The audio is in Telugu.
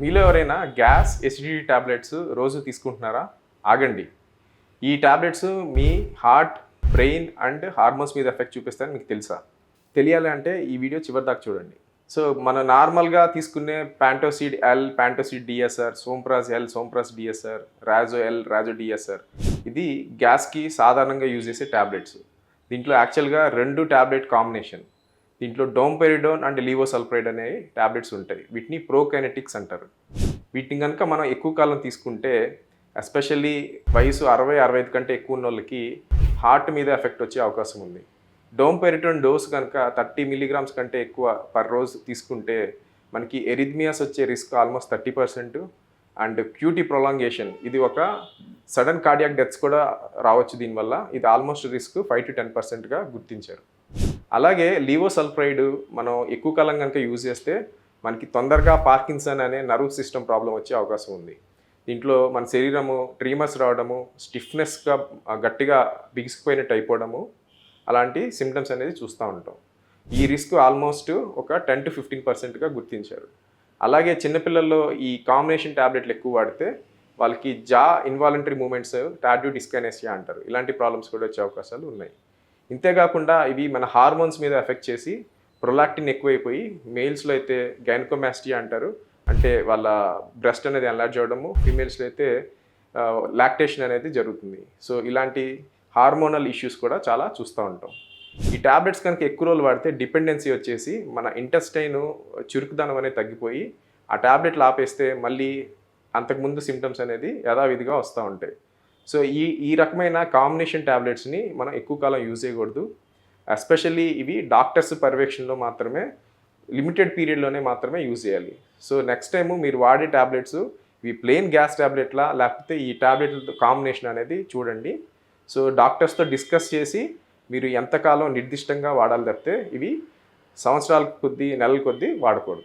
మీలో ఎవరైనా గ్యాస్ ఎసిడిటీ టాబ్లెట్స్ రోజు తీసుకుంటున్నారా? ఆగండి. ఈ టాబ్లెట్స్ మీ హార్ట్ బ్రెయిన్ అండ్ హార్మోన్స్ మీద ఎఫెక్ట్ చూపిస్తాయని మీకు తెలుసా? తెలియాలి అంటే ఈ వీడియో చివరి దాకా చూడండి. సో మనం నార్మల్గా తీసుకునే Pantocid L Pantocid DSR Somprraz L Somprraz DSR Razo L Razo DSR ఇది గ్యాస్కి సాధారణంగా యూజ్ చేసే ట్యాబ్లెట్స్ దీంట్లో యాక్చువల్గా రెండు ట్యాబ్లెట్ కాంబినేషన్. దీంట్లో డోంపెరిడోన్ అండ్ లీవోసల్ఫ్రైడ్ అనే టాబ్లెట్స్ ఉంటాయి. వీటిని ప్రోకైనెటిక్స్ అంటారు. వీటిని కనుక మనం ఎక్కువ కాలం తీసుకుంటే ఎస్పెషల్లీ వయసు అరవై అరవై ఐదు కంటే ఎక్కువ ఉన్న వాళ్ళకి హార్ట్ మీద ఎఫెక్ట్ వచ్చే అవకాశం ఉంది. డోంపెరిటోన్ డోస్ కనుక థర్టీ మిలీగ్రామ్స్ కంటే ఎక్కువ పర్ రోజు తీసుకుంటే మనకి ఎరిథ్మియాస్ వచ్చే risk almost thirty percent and QT prolongation. ఇది ఒక సడన్ కార్డియాక్ డెత్స్ కూడా రావచ్చు దీనివల్ల. ఇది almost risk five to ten పర్సెంట్గా గుర్తించారు. అలాగే లీవోసల్ఫ్రైడ్ మనం ఎక్కువ కాలం కనుక యూజ్ చేస్తే మనకి తొందరగా పార్కిన్సన్ అనే నర్వ్ సిస్టమ్ ప్రాబ్లం వచ్చే అవకాశం ఉంది. దీంట్లో మన శరీరము ట్రీమర్స్ రావడము స్టిఫ్నెస్గా గట్టిగా బిగిసిపోయినట్టు అయిపోవడము అలాంటి సిమ్టమ్స్ అనేది చూస్తూ ఉంటాం. ఈ రిస్క్ ఆల్మోస్ట్ ఒక టెన్ టు ఫిఫ్టీన్ పర్సెంట్గా గుర్తించారు. అలాగే చిన్నపిల్లల్లో ఈ కాంబినేషన్ ట్యాబ్లెట్లు ఎక్కువ వాడితే వాళ్ళకి జా ఇన్వాలంటరీ మూమెంట్స్ టాడ్యూ డిస్కనేసియా అంటారు. ఇలాంటి ప్రాబ్లమ్స్ కూడా వచ్చే అవకాశాలు ఉన్నాయి. ఇంతేకాకుండా ఇవి మన హార్మోన్స్ మీద ఎఫెక్ట్ చేసి ప్రొలాక్టిన్ ఎక్కువైపోయి మేల్స్లో అయితే గైనకోమాస్టియా అంటారు. అంటే వాళ్ళ బ్రెస్ట్ అనేది ఎన్లార్జ్ అవ్వడము ఫీమేల్స్లో అయితే లాక్టేషన్ అనేది జరుగుతుంది. సో ఇలాంటి హార్మోనల్ ఇష్యూస్ కూడా చాలా చూస్తూ ఉంటాం. ఈ టాబ్లెట్స్ కనుక ఎక్కువ రోజులు వాడితే డిపెండెన్సీ వచ్చేసి మన ఇంటెస్టైన్ చురుకుదనం అనేది తగ్గిపోయి ఆ ట్యాబ్లెట్లు ఆపేస్తే మళ్ళీ అంతకుముందు సిమ్టమ్స్ అనేది యథావిధిగా వస్తూ ఉంటాయి. సో ఈ ఈ రకమైన కాంబినేషన్ ట్యాబ్లెట్స్ని మనం ఎక్కువ కాలం యూజ్ చేయకూడదు. ఎస్పెషల్లీ ఇవి డాక్టర్స్ పర్యవేక్షణలో మాత్రమే లిమిటెడ్ పీరియడ్లోనే మాత్రమే యూజ్ చేయాలి. సో నెక్స్ట్ టైము మీరు వాడే ట్యాబ్లెట్స్ ఇవి ప్లెయిన్ గ్యాస్ ట్యాబ్లెట్లా లేకపోతే ఈ ట్యాబ్లెట్ కాంబినేషన్ అనేది చూడండి. సో డాక్టర్స్తో డిస్కస్ చేసి మీరు ఎంతకాలం నిర్దిష్టంగా వాడాలి తప్పితే ఇవి సంవత్సరాల కొద్దీ నెలల కొద్దీ వాడకూడదు.